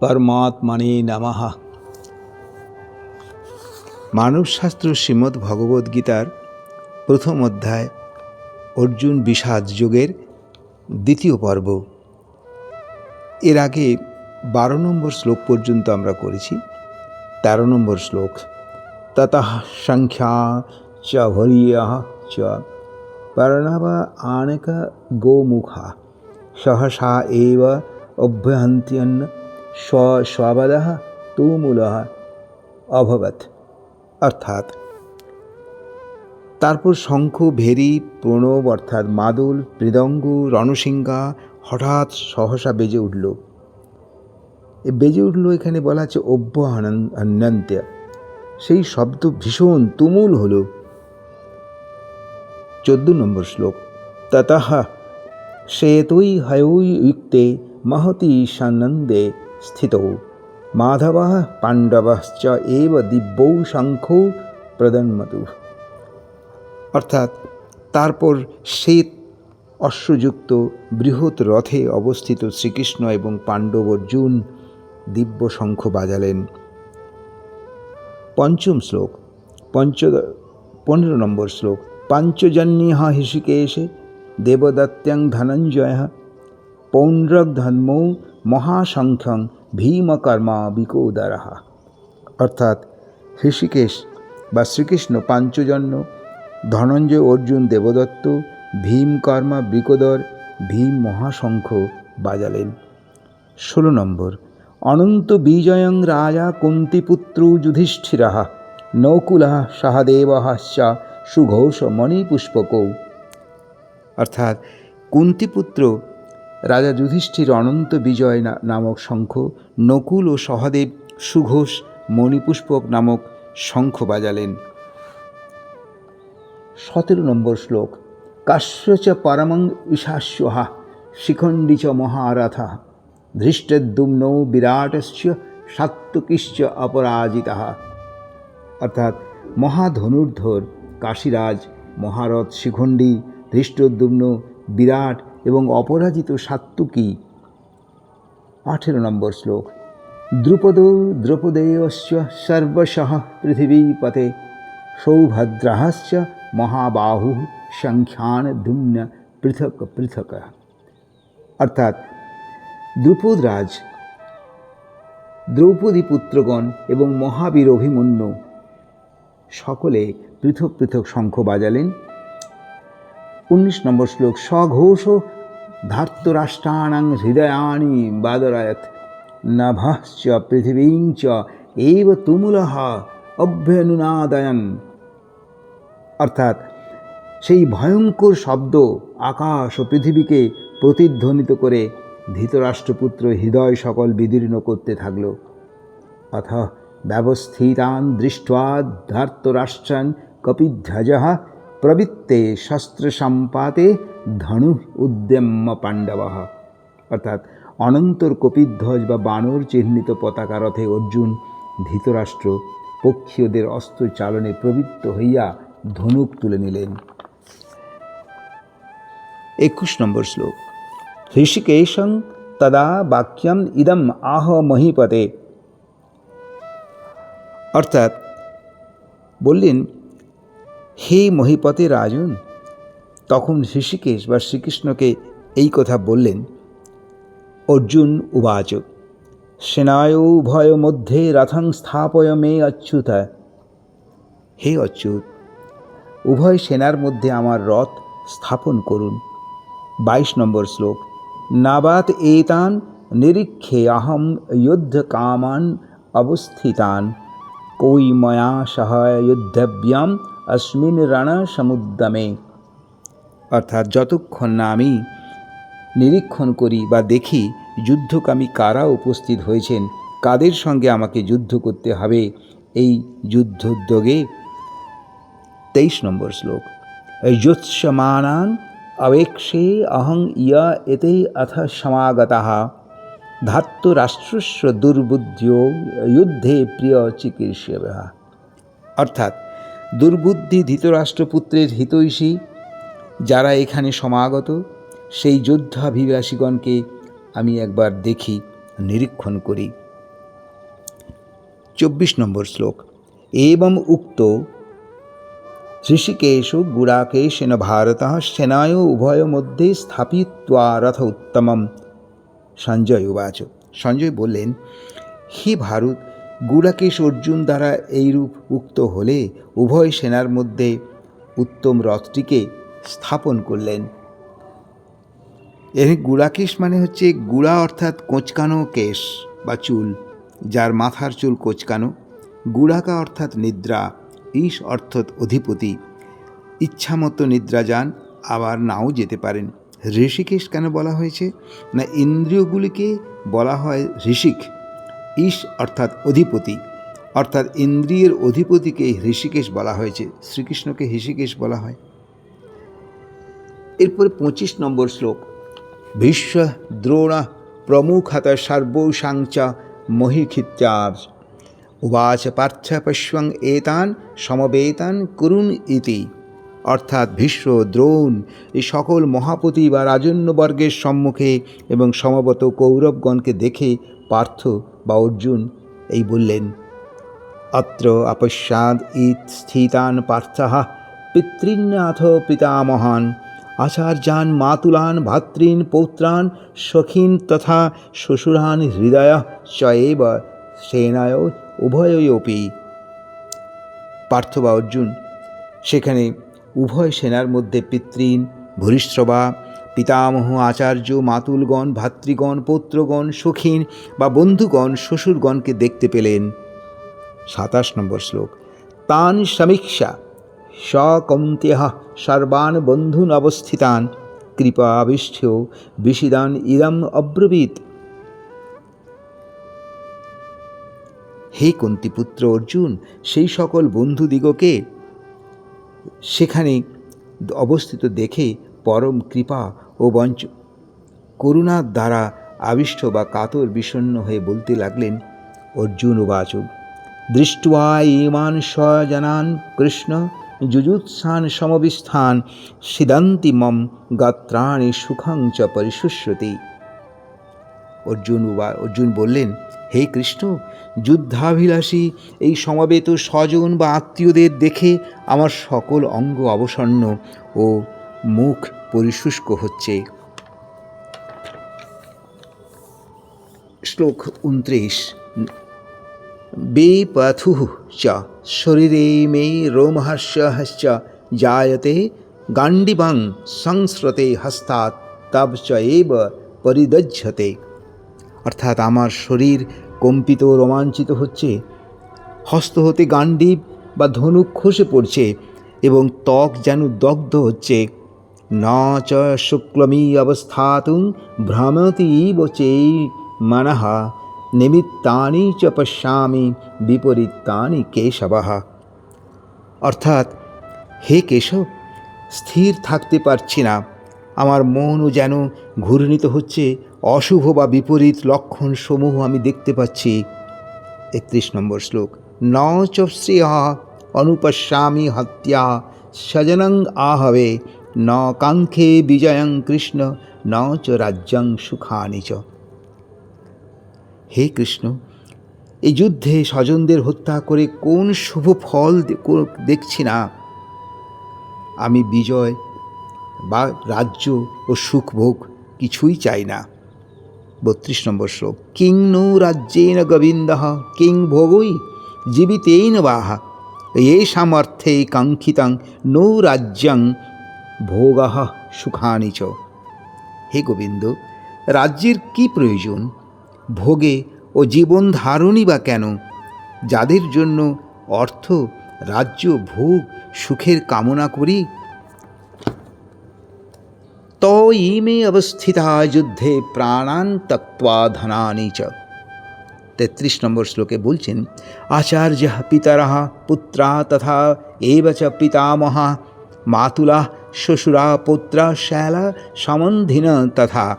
পরমাত্মনে নমঃ মানবশাস্ত্র শ্রীমদ্ ভগবদ্গীতার প্রথম অধ্যায় অর্জুন বিষাদ যোগের দ্বিতীয় পর্ব এর আগে বারো নম্বর শ্লোক পর্যন্ত আমরা করেছি তেরো নম্বর শ্লোক তত সংখ্যা চ ভরিয়া চ পর্ণব আনক গোমুখা সহসা এব অভ্যহন্ত্যন্ন স্ব স্ববদ তুমূল অভবত অর্থাৎ তারপর শঙ্খ, ভেরি, প্রণব, অর্থাৎ মাদুল, মৃদঙ্গ, রণসিংহা হঠাৎ সহসা বেজে উঠল। এ বেজে উঠল এখানে বলা আছে অভ্য হন্যন্ত্য সেই শব্দ ভীষণ তুমুল হল। চোদ্দ নম্বর শ্লোক। ততঃ শ্বেতৈ হয়ৈ যুক্তে মহতি সানন্দে স্থিত। মাধব পাণ্ডবশ্চ এব দিব্যৌ শঙ্খৌ প্রদন্মতু। অর্থাৎ তারপর শ্বেত অশ্বযুক্ত বৃহৎ রথে অবস্থিত শ্রীকৃষ্ণ এবং পাণ্ডব অর্জুন দিব্য শঙ্খ বাজালেন। পঞ্চম শ্লোক, পঞ্চ পনেরো নম্বর শ্লোক পাঞ্চজন্যী হৃষিকেশে দেবদত্ত্যং ধনঞ্জয় পৌণ্ড্রধর্মৌ মহাসংখ্যং ভীমকর্মা বিকোদর অর্থাৎ হৃষিকেশ বা শ্রীকৃষ্ণ পাঞ্চজন্য, ধনঞ্জয় অর্জুন দেবদত্ত ভীমকর্মা বিকোদর ভীম মহাশঙ্খ বাজালেন। ষোলো নম্বর, অনন্ত বিজয়ং রাজা কুন্তিপুত্র যুধিষ্ঠির। নৌকুল সহদেব সুঘোষ মণিপুষ্পকৌ। অর্থাৎ কুন্তিপুত্র রাজা যুধিষ্ঠির অনন্ত বিজয় নামক শঙ্খ, নকুল ও সহদেব সুঘোষ মণিপুষ্পক নামক শঙ্খ বাজালেন। সতেরো নম্বর শ্লোক, কাশ্যচ পরমং চ মহারথ ধৃষ্টদ্যুম্ন বিরাটশ্চ সাত্তুকিশ্চ অপরাজিতা অর্থাৎ মহাধনুর্ধর কাশীরাজ, মহারথ শিখণ্ডী, ধৃষ্টদ্যুম্ন বিরাট এবং অপরাজিত সাত্তুকী আঠেরো নম্বর শ্লোক। দ্রুপদ দ্রৌপদেয়শ্চ সর্বশঃ পৃথিবীপতে সৌভদ্রাহশ্চ মহাবাহু সংখ্যান ধুম্ন পৃথক পৃথক। অর্থাৎ দ্রুপদরাজ দ্রৌপদী পুত্রগণ এবং মহাবীর অভিমন্যু সকলে পৃথক পৃথক শঙ্খ বাজালেন উনিশ নম্বর শ্লোক, স্বঘোষ ধার্তরাষ্ট্রাণাং হৃদয়ানি বাদরায়ত, নভশ্চ পৃথিবীং চ এব তুমুলহ অভ্যনুনাদয়ন। অর্থাৎ সেই ভয়ঙ্কর শব্দ আকাশ ও পৃথিবীকে প্রতিধ্বনিত করে ধৃতরাষ্ট্রপুত্র হৃদয় সকল বিদীর্ণ করতে থাকল। অথ ব্যবস্থিতান দৃষ্টা ধার্তরাষ্ট্রান কপিধ্বজ প্রবৃত্তে শস্ত্র সম্পাতে ধনু উদ্যম্য পাণ্ডব। অর্থাৎ অনন্তর কপিধ্বজ বা বানর চিহ্নিত পতাকা রথে অর্জুন ধৃতরাষ্ট্র, পক্ষীয়দের অস্ত্র চালনে প্রবৃত্ত হইয়া ধনুক তুলে নিলেন। একুশ নম্বর শ্লোক। হৃষিকেশং তদা বাক্যম ইদম আহ মহিপতে। অর্থাৎ বললেন হে মহিপতে রাজন, তখন ঋষিকেশ বা শ্রীকৃষ্ণকে এই কথা বললেন, অর্জুন উবাচ সেনায় উভয় মধ্যে রথং স্থাপয় মে অচ্যুত। হে অচ্যুত, উভয় সেনার মধ্যে আমার রথ স্থাপন করুন। বাইশ নম্বর শ্লোক, নাবাত এতান নিরীক্ষে অহম যুদ্ধ কামান অবস্থিতান। কই ময়া সহ যুদ্ধব্যাম অস্মিন রণ সমুদ্যমে অর্থাৎ যতক্ষণ না আমি নিরীক্ষণ করি বা দেখি যুদ্ধকামী কারা উপস্থিত হয়েছেন, কাদের সঙ্গে আমাকে যুদ্ধ করতে হবে, এই যুদ্ধোদ্যোগে? তেইশ নম্বর শ্লোক। যুৎসমানান অবেক্ষে অহং ইয় এতে অথ সমাগতা। ধাত্তরাষ্ট্রস্য দুর্বুদ্ধিও, যুদ্ধে প্রিয় চিকিৎসা অর্থাৎ দুর্বুদ্ধি ধৃতরাষ্ট্রপুত্রের হিতৈষী, যারা এখানে সমাগত, সেই যোদ্ধাভিবাসীগণকে আমি একবার দেখি, নিরীক্ষণ করি। চব্বিশ নম্বর শ্লোক। এবং উক্ত, ঋষিকেশ গুড়াকেশেন ভারত সেনায় উভয় মধ্যে স্থাপিত্বা রথ উত্তমম। সঞ্জয় উবাচ। সঞ্জয় বললেন, হে ভারত গুড়াকেশ অর্জুন দ্বারা এইরূপ উক্ত হলে উভয় সেনার মধ্যে উত্তম রথটিকে স্থাপন করলেন। এর গুড়াকেশ মানে হচ্ছে গুড়া অর্থাৎ কোঁচকানো কেশ বা চুল, যার মাথার চুল কোঁচকানো। গুড়াকা অর্থাৎ নিদ্রা ঈশ অর্থাৎ অধিপতি। ইচ্ছামতো নিদ্রা যান, আবার নাও যেতে পারেন। ঋষিকেশ কেন বলা হয়েছে? না, ইন্দ্রিয়গুলিকে বলা হয় ঋষিক। ঈশ অর্থাৎ অধিপতি, অর্থাৎ ইন্দ্রিয়ের অধিপতিকে ঋষিকেশ বলা হয়েছে, শ্রীকৃষ্ণকে ঋষিকেশ বলা হয়। এরপরে পঁচিশ নম্বর শ্লোক, ভীষ্ম দ্রোণ প্রমুখত সর্বসাংচ মহিক্ষিত্যাজ উবাচ পার্থ এতান সমবেতান করুণ ইতি। অর্থাৎ ভীষ্ম দ্রোণ, এই সকল মহাপতি বা রাজন্যবর্গের সম্মুখে এবং সমবত কৌরবগণকে দেখে পার্থ বা অর্জুন এই বললেন, অত্র আপশ্যাদ ইত স্থিতান পার্থ পিতৃন্নাথ পিতামহান, আচার্যান মাতুলান ভাতৃন পৌত্রান সখীন তথা শ্বশুরান হৃদয় চয়েব সেনায় উভয়োপি পার্থ বা অর্জুন, সেখানে উভয় সেনার মধ্যে পিতৃন ভূরিশ্রবা পিতামহ, আচার্য, মাতুলগণ, ভাতৃগণ, পৌত্রগণ, সখীন বা বন্ধুগণ, শ্বশুরগণকে দেখতে পেলেন। সাতাশ নম্বর শ্লোক। তান সমীক্ষা। সকন্ত্যহ সর্বান বন্ধুন অবস্থিতান। কৃপাবিষ্ঠ বিশিদান ইদম অব্রবীত। হে কুন্তিপুত্র অর্জুন, সেই সকল বন্ধুদিগকে সেখানে অবস্থিত দেখে পরম কৃপা ও বঞ্চ। করুণার দ্বারা আবিষ্ট বা কাতর বিষণ্ন হয়ে বলতে লাগলেন, অর্জুন উবাচক দৃষ্টা ইমান স্বজনান কৃষ্ণ যুজুৎসান সমবিস্থান সিদান্তি মম গাত্রাণি সুখাং চ পরিশুশ্রুতি। অর্জুন বা অর্জুন বললেন, হে কৃষ্ণ, যুদ্ধাভিলাষী, এই সমবেত স্বজন বা আত্মীয়দের দেখে আমার সকল অঙ্গ অবসন্ন ও মুখ পরিশুষ্ক হচ্ছে। শ্লোক উনত্রিশ বেপথু চ শরীরে মে রোমহর্ষশ্চ জায়তে গাণ্ডিবাং সংস্রতে হস্তাৎ তব চ এব পরিদজ্যতে অর্থাৎ আমার শরীর কম্পিত রোমাঞ্চিত হচ্ছে। হস্ত হতে গান্ডীব বা ধনুক খসে পড়ছে এবং ত্বক যেন দগ্ধ হচ্ছে। ন চ শুক্লমী অবস্থাতুং ভ্রমতি বচেই মনঃ। নিমিত্তানি চ পশ্যামি বিপরীতানি কেশবহ অর্থাৎ, হে কেশব, স্থির থাকতে পারছি না। আমার মনও যেন ঘূর্ণিত হচ্ছে, অশুভ বা বিপরীত লক্ষণ সমূহ আমি দেখতে পাচ্ছি। একত্রিশ নম্বর শ্লোক। ন চ শ্রেয়, অনুপশ্যামি হত্যা, সজনং আহবে ন কাঙ্ক্ষে বিজয়ং কৃষ্ণ, ন চ রাজ্যং সুখানি চ। হে কৃষ্ণ, এই যুদ্ধে স্বজনদের হত্যা করে কোন শুভ ফল দেখছি না। আমি বিজয় বা রাজ্য ও সুখভোগ কিছুই চাই না। বত্রিশ নম্বর শ্লোক। কিং নো রাজ্যেন গোবিন্দ, কিং ভোগই জীবিতেন বাহা এ সামর্থ্যে কাঙ্ক্ষিতাং নৌ রাজ্যং ভোগ সুখানি চ। হে গোবিন্দ, রাজ্যের কি প্রয়োজন? ভোগে ও জীবন ধারণই বা কেন? যাদের জন্য অর্থ, রাজ্য, ভোগ, সুখের কামনা করি। ত ইমে অবস্থিতা যুদ্ধে প্রাণান তক্ত্বা ধনানি চ। তেত্রিশ নম্বর শ্লোকে বলছেন, আচার্য পিতর পুত্রা তথা এব চ পিতামহা মাতুলা শ্বশুরা পুত্রা শ্যালা সমন্ধিন তথা।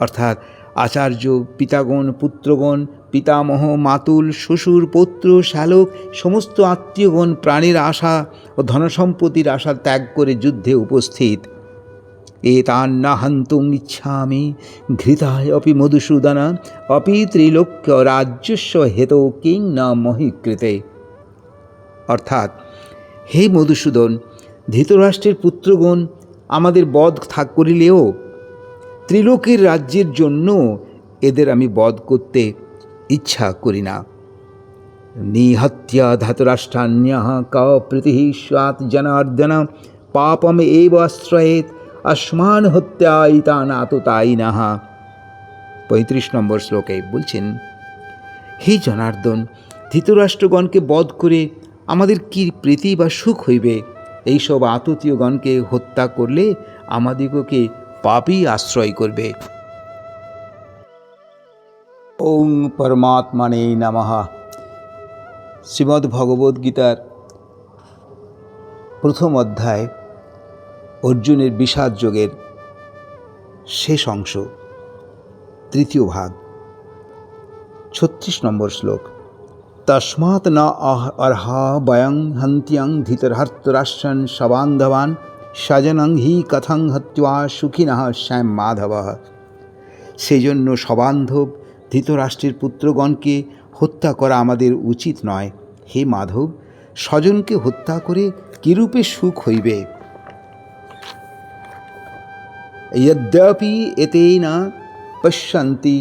অর্থাৎ আচার্য, পিতাগণ, পুত্রগণ, পিতামহ, মাতুল, শ্বশুর, পৌত্র, শ্যালক, সমস্ত আত্মীয়গণ প্রাণীর আশা ও ধনসম্পত্তির আশা ত্যাগ করে যুদ্ধে উপস্থিত। এতান্ন হন্তুম ইচ্ছামি ঘৃতায় অপি মধুসূদন, অপি ত্রিলোক্য রাজ্যস্ব হেত কিং না মহিকৃতে অর্থাৎ, হে মধুসূদন ধৃতরাষ্ট্রের পুত্রগণ আমাদের বধ থাক করিলেও ত্রিলোকের রাজ্যের জন্য এদের আমি বধ করতে ইচ্ছা করি না। নিহত্য ধাতরাষ্ট্রাণ্য ক প্রীতি স্বাত জনার্দন, পাপম এব আশ্রয়েত আসমান হত্যায়িতানাততায়িনাহ পঁয়ত্রিশ নম্বর শ্লোকে বলছেন, হে জনার্দন, ধৃতরাষ্ট্রগণকে বধ করে আমাদের কি প্রীতি বা সুখ হইবে? এইসব আততীয়গণকে হত্যা করলে আমাদিগকে পাপই আশ্রয় করবে। ওং পরমাত্মানে নমঃ। শ্রীমদ্ ভগবদ্ গীতার প্রথম অধ্যায় অর্জুনের বিষাদ যোগের শেষ অংশ, তৃতীয় ভাগ, ছত্রিশ নম্বর শ্লোক। তস্মাৎ ন আহ- অর্হা বয়ং হন্ত্যং ধৃতরাষ্ট্রাশ্রন সবান্ধবান স্বজনং হি কথং হত্যা সুখিনঃ শ্যাম মাধব সেই জন্য সবান্ধব ধৃতরাষ্ট্রের পুত্রগণকে হত্যা করা আমাদের উচিত নয় হে মাধব স্বজনকে হত্যা করে কিরূপে সুখ হইবে यद्यपि एतेन पश्यन्ति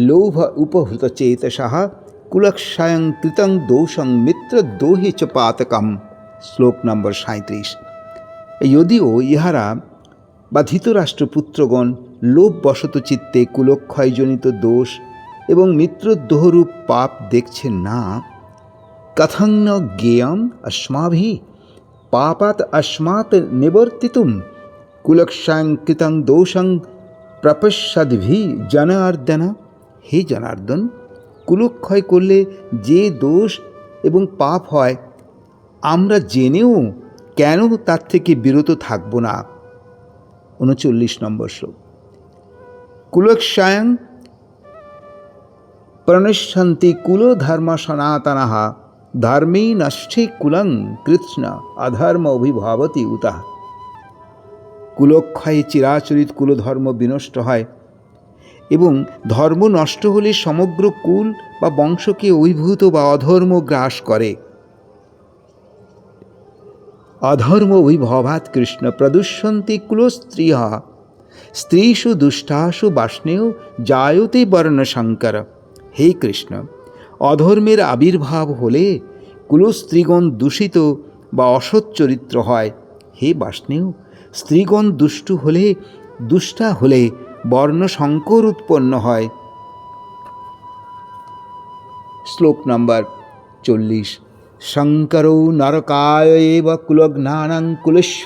लोभ उपहृतचेतसः কুলক্ষায়ং তৃতং দোষং মিত্র দোহে চ পাতকম শ্লোক নম্বর সাঁত্রিশ যদিও ইহারা বা ধৃতরাষ্ট্রপুত্রগণ লোভবশত চিত্তে কুলক্ষয়জনিত দোষ এবং মিত্রদ্রোহরূপ পাপ দেখছে না কথং ন জ্ঞেয়ম অস্মাভি পাপাত অস্মাত নিবর্তিতুম কুলক্ষাঙ্কিতং দোষং প্রপশ্যদ্ভি জনার্দন হে জনার্দন কুলক্ষয় করলে যে দোষ এবং পাপ হয়, আমরা জেনেও কেন তার থেকে বিরত থাকব না? উনচল্লিশ নম্বর শ্লোক। কুলক্ষায়ং প্রণশ্যন্তি কুলধর্ম সনাতনः ধর্মে নষ্টে কুলং কৃষ্ণ অধর্ম অভিভাবতি উতঃ। কুলক্ষয়ে চিরাচরিত কুলধর্ম বিনষ্ট হয় এবং ধর্ম নষ্ট হলে সমগ্র কুল বা বংশকে অভিভূত বা অধর্ম গ্রাস করে। অধর্ম অভিভবাত কৃষ্ণ প্রদুষ্যন্তি কুলস্ত্রিয় স্ত্রীষু দুষ্টাসু বাষ্ণেয় জায়তে বর্ণশঙ্কর। হে কৃষ্ণ, অধর্মের আবির্ভাব হলে কুলস্ত্রীগণ দূষিত বা অসৎ চরিত্র হয়। হে বাষ্ণেয় স্ত্রীগণ দুষ্টু হলে দুষ্টা হলে বর্ণসংকর উৎপন্ন হয়। শ্লোক নম্বর চল্লিশ। শঙ্করৌ নরকায় এব কুলঘ্নানাং কুলস্ব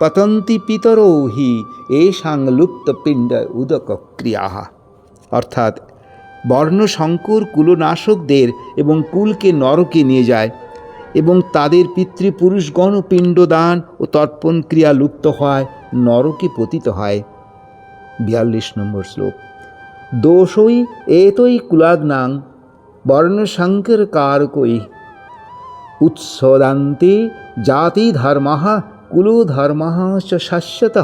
পতন্তি পিতরো হি এষাং লুপ্তপিণ্ড উদক ক্রিয়া অর্থাৎ বর্ণসংকর কুলনাশকদের এবং কুলকে নরকে নিয়ে যায় এবং তাদের পিতৃপুরুষগণ পিণ্ডদান ও তর্পণ ক্রিয়া লুপ্ত হয়, নরকে পতিত হয়। বিয়াল্লিশ নম্বর শ্লোক। দোষই এতই কুলাগ্নাং বর্ণশঙ্কর কারকই। উৎসদান্তে জাতি ধর্ম কুলধর্ম চ শাশ্বত।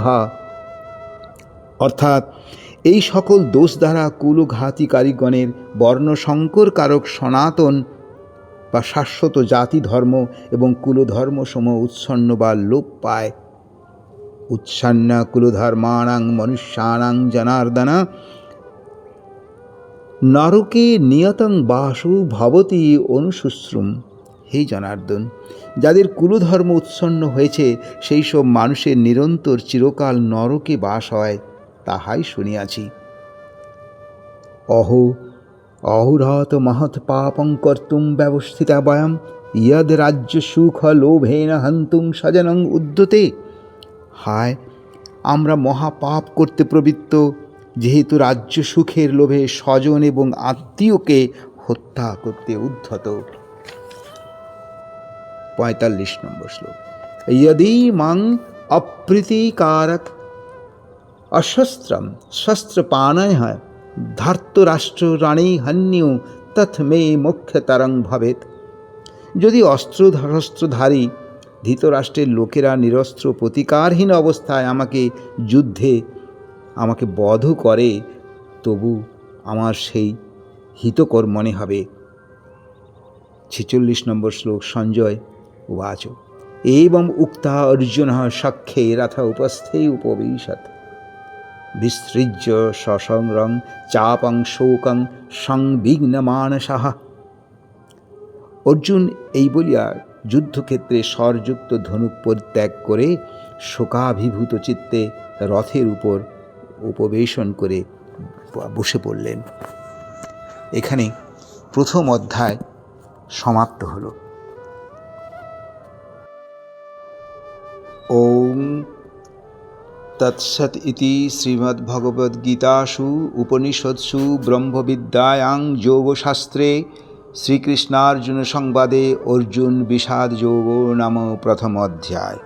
অর্থাৎ এই সকল দোষ দ্বারা কুলঘাতিকারীগণের বর্ণসংকর কারক সনাতন বা শাশ্বত জাতি ধর্ম এবং কুলধর্ম সম উৎসন্ন বা লোপ পায়। উৎসন্ন কুলধর্মাণাং মনুষ্যানাং জনার্দন। নরকে নিয়তং বাসু ভবতি অনুশুশ্রুম হে জনার্দন, যাদের কুলধর্ম উৎসন্ন হয়েছে, সেই সব মানুষের নিরন্তর চিরকাল নরকে বাস হয়, তাহাই শুনিয়াছি। অহো অহুরহত মহৎ পাপং কর্তুম ব্যবস্থিতা বয়ম ইয়দ রাজ্য সুখ লোভেন হন্তুং স্বজনং উদ্যতে। হায়, আমরা মহাপাপ করতে প্রবৃত্ত, যেহেতু রাজ্য সুখের লোভে স্বজন এবং আত্মীয়কে হত্যা করতে উদ্ধত। পঁয়তাল্লিশ নম্বর শ্লোক। यदि মাং অপ্রীতিকারক অশস্ত্রম শস্ত্রপানয় ধার্তরাষ্ট্র রানী হন্যু তথ মে মুখ্যতরং ভবেত যদি অস্ত্র শস্ত্রধারী ধৃতরাষ্ট্রের লোকেরা নিরস্ত্র প্রতিকারহীন অবস্থায় আমাকে যুদ্ধে আমাকে বধ করে, তবু আমার সেই হিতকর মনে হবে। ছেচল্লিশ নম্বর শ্লোক, সঞ্জয় উবাচ। এবং উক্তা অর্জুন সাক্ষে রথ উপস্থে উপবিশত। বিসৃজ্য সসংরং চাপং শোকং সংবিঘ্নমানসাহ অর্জুন এই বলিয়া যুদ্ধক্ষেত্রে স্বরযুক্ত ধনুক পরিত্যাগ করে শোকাভিভূত চিত্তে রথের উপর উপবেশন করে বসে পড়লেন। এখানে প্রথম অধ্যায় সমাপ্ত হল। ওম তৎসৎ ইতি শ্রীমদ্ভগবদ্গীতাসু উপনিষৎসু ব্রহ্মবিদ্যায়াং যোগশাস্ত্রে শ্রীকৃষ্ণার্জুন সংবাদে অর্জুন বিষাদ যোগ নাম প্রথম অধ্যায়।